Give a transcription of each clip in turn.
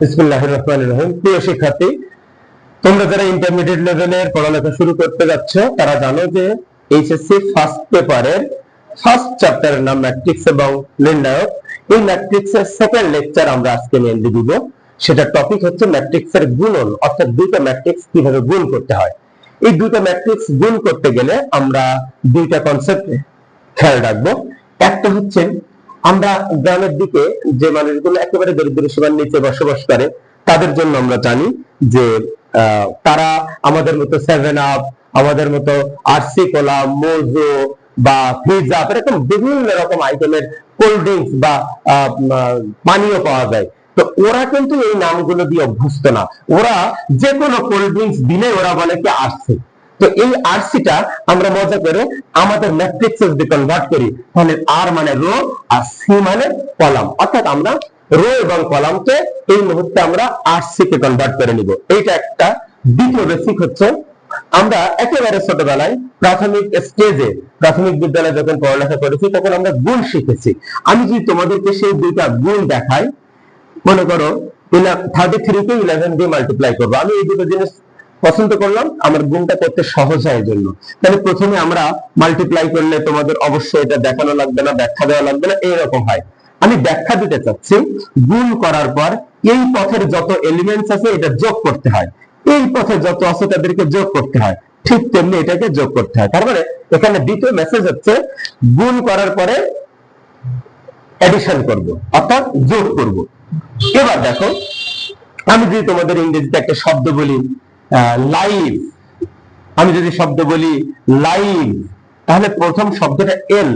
Second lecture আমরা আজকে সেটা টপিক হচ্ছে ম্যাট্রিক্স এর গুণন, অর্থাৎ দুইটা ম্যাট্রিক্স কীভাবে গুণ করতে হয়। এই দুইটা ম্যাট্রিক্স গুণ করতে গেলে আমরা দুইটা কনসেপ্ট খেয়াল রাখব। একটা হচ্ছে আমরা গ্রামের দিকে যে মানুষগুলো একেবারে দরিদ্র সীমার নিচে বসবাস করে, তাদের জন্য আমরা জানি যে তারা আমাদের মতো সেভেন আপ আমাদের মতো আরসি কোলা মোজো বা আপ এরকম বিভিন্ন রকম আইটেমের কোল্ড ড্রিঙ্কস বা পানীয় পাওয়া যায়। তো ওরা কিন্তু এই নামগুলো দিয়ে অভ্যস্ত না। ওরা যে কোনো কোল্ড ড্রিঙ্কস দিলে ওরা বলে কি আরসি তো এই আরসিটা আমরা মজা করে, আমাদের ম্যাট্রিক্সে যদি কনভার্ট করি, তাহলে আর মানে রো আর সি মানে কলাম অর্থাৎ আমরা রো এবং কলামকে এই মুহূর্তে আমরা আরসি কে কনভার্ট করে নিব। এইটা একটা দ্বিতীয় বেসিক হচ্ছে। আমরা একেবারে ছোটবেলায় প্রাথমিক স্টেজে প্রাথমিক বিদ্যালয়ে যখন পড়ালেখা করেছি, তখন আমরা গুণ শিখেছি। আমি যদি তোমাদেরকে সেই দুইটা গুণ দেখাই, মনে করো থার্টি থ্রি কে ইলেভেন দিয়ে মাল্টিপ্লাই করব। আমি এই দুটো জিনিস পছন্দ করলাম, আমার গুণটা করতে সহজ হয় জন্য তাহলে প্রথমে আমরা মাল্টিপ্লাই করলে তোমাদের অবশ্যই এটা দেখানো লাগবে না, ব্যাখ্যা দেওয়া লাগবে না, এইরকম হয়। আমি ব্যাখ্যা দিতে চাচ্ছি, গুণ করার পর এই পথের যত এলিমেন্টস আছে এটা যোগ করতে হয়। এই পথে যত আছে তাদেরকে যোগ করতে হয়। ঠিক তেমনি এটাকে যোগ করতে হয়। তার মানে এখানে দ্বিতীয় মেসেজ হচ্ছে, গুণ করার পরে এডিশন করব, অর্থাৎ যোগ করব। এবার দেখো, আমি যদি তোমাদের ইংরেজিতে একটা শব্দ বলি লাইভ আমি যদি শব্দ বলি লাইভ তাহলে প্রথম শব্দটা এল।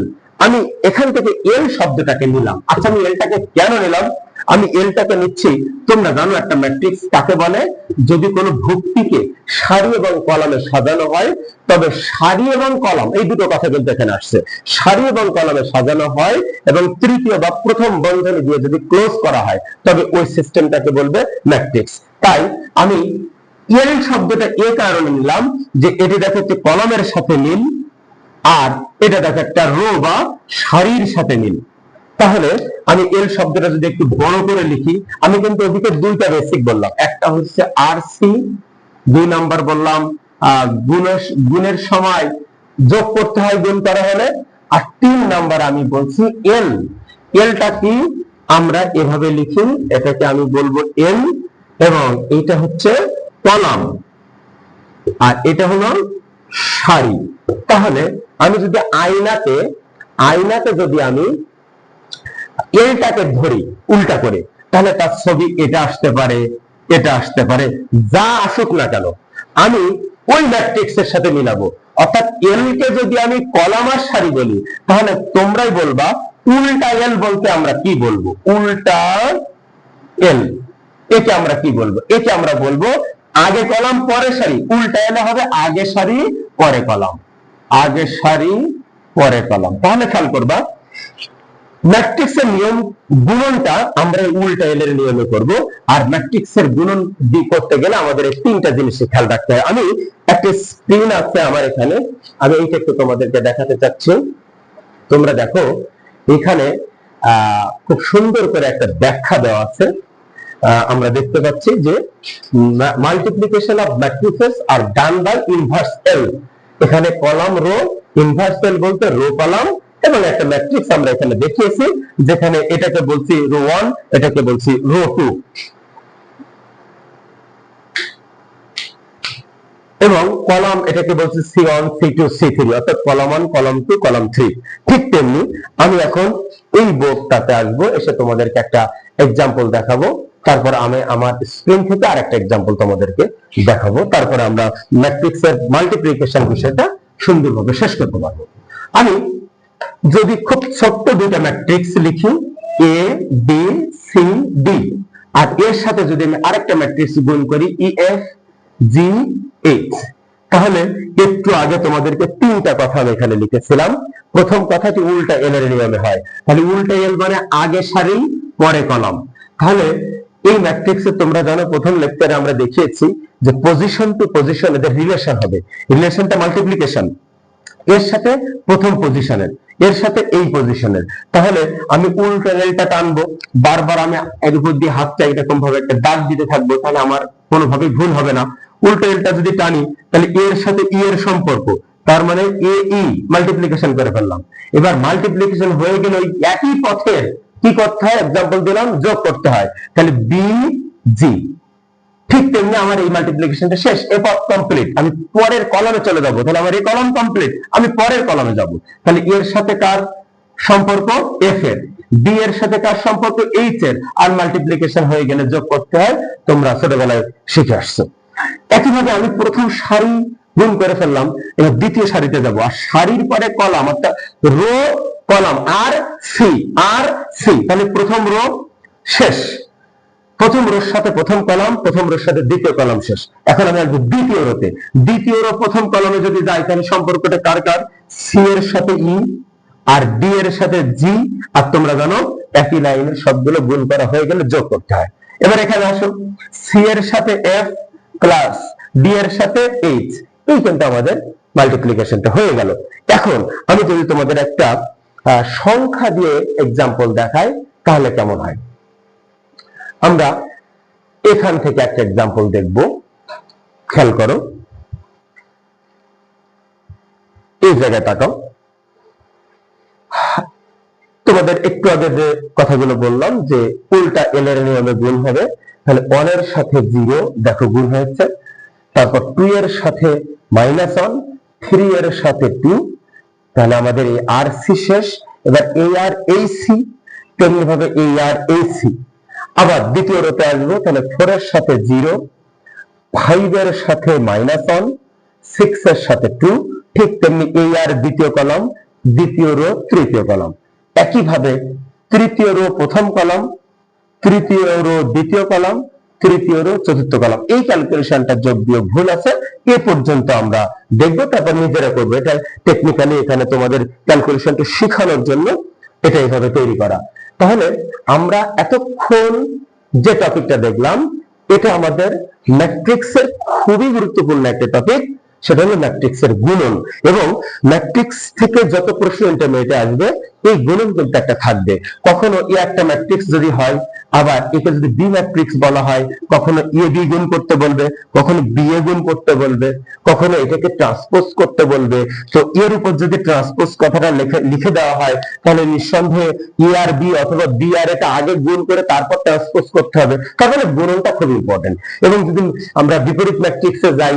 আমি এখান থেকে এল শব্দটাকে নিলাম। আচ্ছা আমি এলটাকে কেন নিলাম? আমি এলটাকে নিচ্ছি, তোমরা জানো একটা ম্যাট্রিক্স কাকে বলে? যদি কোনো ভুক্তিকে সারি এবং কলামে সাজানো হয়, তবে সারি এবং কলাম, এই দুটো কথা কিন্তু এখানে আসছে। সারি এবং কলামে সাজানো হয় এবং তৃতীয় বা প্রথম বন্ধনী দিয়ে যদি ক্লোজ করা হয়, তবে ওই সিস্টেমটাকে বলবে ম্যাট্রিক্স। তাই আমি এল শব্দটা এ কারণে নিলাম যে এটি দেখো একটি কলমের সাথে মিল, আর এটা দেখো একটা রো বা সারির সাথে মিল। তাহলে আমি এল শব্দটা যদি একটু বড় করে লিখি, আমি কিন্তু ওদিকে দুইটা বেসিক বললাম। একটা হচ্ছে আর সি দুই নাম্বার বললাম গুণের সময় যোগ করতে হয় গুণ করা হলে, আর তিন নাম্বার আমি বলছি এল এলটা কি? আমরা এভাবে লিখি, এটাকে আমি বলব এল এবং এটা হচ্ছে কলাম। আর এটা হলো সারি। তাহলে আমি যদি আয়নাতে আয়নাতে যদি আমি এলটাকে ধরি, উল্টা করে, তাহলে তার ছবি এটা আসতে পারে, এটা আসতে পারে, যা আসুক না কেন, আমি ওই ম্যাট্রিক্স এর সাথে মিলাবো। অর্থাৎ এল কে যদি আমি কলাম আর সারি বলি, তাহলে তোমরাই বলবা, উল্টা এল বলতে আমরা কি বলব? উল্টা এল একে আমরা কি বলব? একে আমরা বলব আগে কলাম, পরে সারি। উল্টা এলে হবে আগে সারি, পরে কলাম। আগে সারি, পরে কলাম। তাহলে খেয়াল করবা ম্যাট্রিক্স এর নিয়ম গুণনটা আমরা উল্টা এলের নিয়মে করব, আর ম্যাট্রিক্স এর গুণন দি করতে গেলে আমাদের তিনটা জিনিস খেয়াল রাখতে হয়। আমি একটা স্ক্রিন আছে আমার এখানে, আমি এইটা একটু তোমাদেরকে দেখাতে চাচ্ছি। তোমরা দেখো, এখানে খুব সুন্দর করে একটা ব্যাখ্যা দেওয়া আছে। আমরা দেখতে পাচ্ছি যে মাল্টিপ্লিকেশন অফ ম্যাট্রিসেস আর ডান বাই ইনভার্স এল এখানে কলাম রো ইনভার্স এল বলতে রো কলাম এবং একটা ম্যাট্রিক্স আমরা এখানে দেখিয়েছি, যেখানে এটাকে বলছি রো ওয়ান এটাকে বলছি রো টু এবং কলাম এটাকে বলছি C one C two C three অর্থাৎ column one column two column three ঠিক তেমনি আমি এখন এই বোর্ডটাতে আসব, এসে তোমাদেরকে একটা এক্সাম্পল দেখাবো। তারপর আমি আমার স্ক্রিন থেকে আর একটা এক্সাম্পল তোমাদেরকে দেখাবো। তারপরে আমরা ম্যাট্রিক্স এর মাল্টিপ্লিকেশন বিষয়টা সুন্দরভাবে শেষ করতে পারব। আমি যদি খুব ছোট্ট দুইটা ম্যাট্রিক্স লিখি এ বি সি ডি আর এর সাথে যদি আমি আরেকটা ম্যাট্রিক্স গুণ করি ই এফ জি এইচ তাহলে একটু আগে তোমাদেরকে তিনটা কথা আমি এখানে লিখেছিলাম। প্রথম কথাটি উল্টা এল এর নিয়মে হয়। তাহলে উল্টা এল মানে আগে সারি, পরে কলাম। তাহলে এই ম্যাট্রিক্সে তোমরা জানো, প্রথম লেকচারে আমরা দেখিয়েছি যে পজিশন টু পজিশন এদের রিলেশন হবে। রিলেশনটা মাল্টিপ্লিকেশন এর সাথে প্রথম পজিশনের এর সাথে এই পজিশনের তাহলে আমি উল্টো এলটা টানবো? বারবার আমি এর উপর দিয়ে হাতটা এরকম ভাবে একটা দাগ দিতে থাকব, তাহলে আমার কোনোভাবেই ভুল হবে না। উল্টো এলটা যদি টানি, তাহলে এর সাথে ই এর সম্পর্ক, তার মানে এ ই মাল্টিপ্লিকেশন করে ফেললাম। এবার মাল্টিপ্লিকেশন হয়ে গেলে ওই একই পথের কি করতে হয়? এক্সাম্পল দিলাম, যোগ করতে হয়। তাহলে বি জি ঠিক তেমনি আমার এই মাল্টিপ্লিকেশনটা শেষ। এ পথ কমপ্লিট আমি পরের কলামে চলে যাব। তাহলে আমার এই কলাম কমপ্লিট আমি পরের কলামে যাব। তাহলে এর সাথে কার সম্পর্ক? এফ এর। বি এর সাথে কার সম্পর্ক? এইচ এর। আর মাল্টিপ্লিকেশন হয়ে গেলে যোগ করতে হয়। তোমরা ছোটবেলায় শিখে আসছো। একইভাবে আমি প্রথম সারি গুণ করে ফেললাম। এবার দ্বিতীয় সারিতে যাব। আর সারির পরে কলাম, অর্থাৎ row column R C R C. তাহলে প্রথম রো শেষ। প্রথম রোর সাথে প্রথম কলাম, প্রথম রোর সাথে দ্বিতীয় কলাম শেষ। এখন আমি আসব দ্বিতীয় রোতে। দ্বিতীয় রো প্রথম কলামে যদি যাই, তাহলে সম্পর্কটা কার কার? সি এর সাথে ই আর ডি এর সাথে জি। আর তোমরা জানো, একই লাইনের সবগুলো গুণ করা হয়ে গেলে যোগ করতে হয়। এবার এখানে আসো। সি এর সাথে এফ প্লাস ডি এর সাথে এইচ। এই কিন্তু আমাদের মাল্টিপ্লিকেশনটা হয়ে গেল। এখন আমি যদি তোমাদের একটা সংখ্যা দিয়ে এক্সাম্পল দেখাই তাহলে কেমন হয়? আমরা এখান থেকে একটা এক্সাম্পল দেখব। খেয়াল করো। এই জায়গায় তাকাও। তোমাদের একটু আগে যে কথাগুলো বললাম যে উল্টা এল এর নিয়মে গুণ হবে, তাহলে ওয়ানের সাথে জিরো দেখো গুণ হয়েছে। তারপর টু এর সাথে মাইনাস ওয়ান থ্রি এর সাথে টু তাহলে আমাদের এই আর সি শেষ, এবার এ আর এই সি তেমনি ভাবে এ আর এই সি আবার দ্বিতীয় রোতে আসব, তাহলে ফোর এর সাথে জিরো ফাইভ এর সাথে মাইনাস ওয়ান সিক্স এর সাথে টু ঠিক তেমনি এই আর দ্বিতীয় কলম দ্বিতীয় রো তৃতীয় কলম একইভাবে তৃতীয় রো প্রথম কলম তৃতীয় রো দ্বিতীয় কলম তৃতীয় রো চতুর্থ কলম এই ক্যালকুলেশনটা যোগ বিয়োগ ভুল আছে, এ পর্যন্ত আমরা দেখব, তারপর নিজেরা করব। এটা টেকনিক্যালি এখানে তোমাদের ক্যালকুলেশনটা শেখানোর জন্য এটা এইভাবে তৈরি করা। তাহলে আমরা এতক্ষণ যে টপিকটা দেখলাম, এটা আমাদের ম্যাট্রিক্সের খুবই গুরুত্বপূর্ণ একটা টপিক সেটা হলো ম্যাট্রিক্সের গুণন। এবং ম্যাট্রিক্স থেকে যত প্রশ্ন ইন্টারমিডিয়েটে আসবে এই গুণন কিন্তু একটা থাকবে। কখনো এ একটা ম্যাট্রিক্স যদি হয়, আবার একে যদি বি ম্যাট্রিক্স বলা হয়, কখনো এ বি গুণ করতে বলবে, কখনো বি এ গুণ করতে বলবে, কখনো এটাকে ট্রান্সপোজ করতে বলবে। তো এর উপর যদি ট্রান্সপোজ কথাটা লিখে দেওয়া হয়, তাহলে নিঃসন্দেহে এ আর বি অথবা বি আর এটা আগে গুণ করে তারপর ট্রান্সপোজ করতে হবে। তাহলে গুণনটা খুব ইম্পর্টেন্ট এবং যদি আমরা বিপরীত ম্যাট্রিক্সে যাই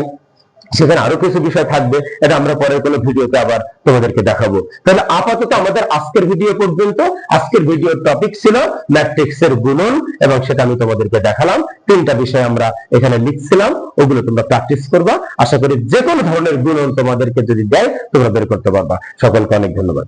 সেখানে আরও কিছু বিষয় থাকবে। এটা আমরা পরের কোনো ভিডিওতে আবার তোমাদেরকে দেখাবো। তাহলে আপাতত আমাদের আজকের ভিডিও পর্যন্ত, আজকের ভিডিওর টপিক ছিল ম্যাট্রিক্স এর গুণন এবং সেটা আমি তোমাদেরকে দেখালাম। তিনটা বিষয় আমরা এখানে লিখছিলাম, ওগুলো তোমরা প্র্যাকটিস করবা। আশা করি যে কোনো ধরনের গুণন তোমাদেরকে যদি দেয়, তোমরা বের করতে পারবা। সকলকে অনেক ধন্যবাদ।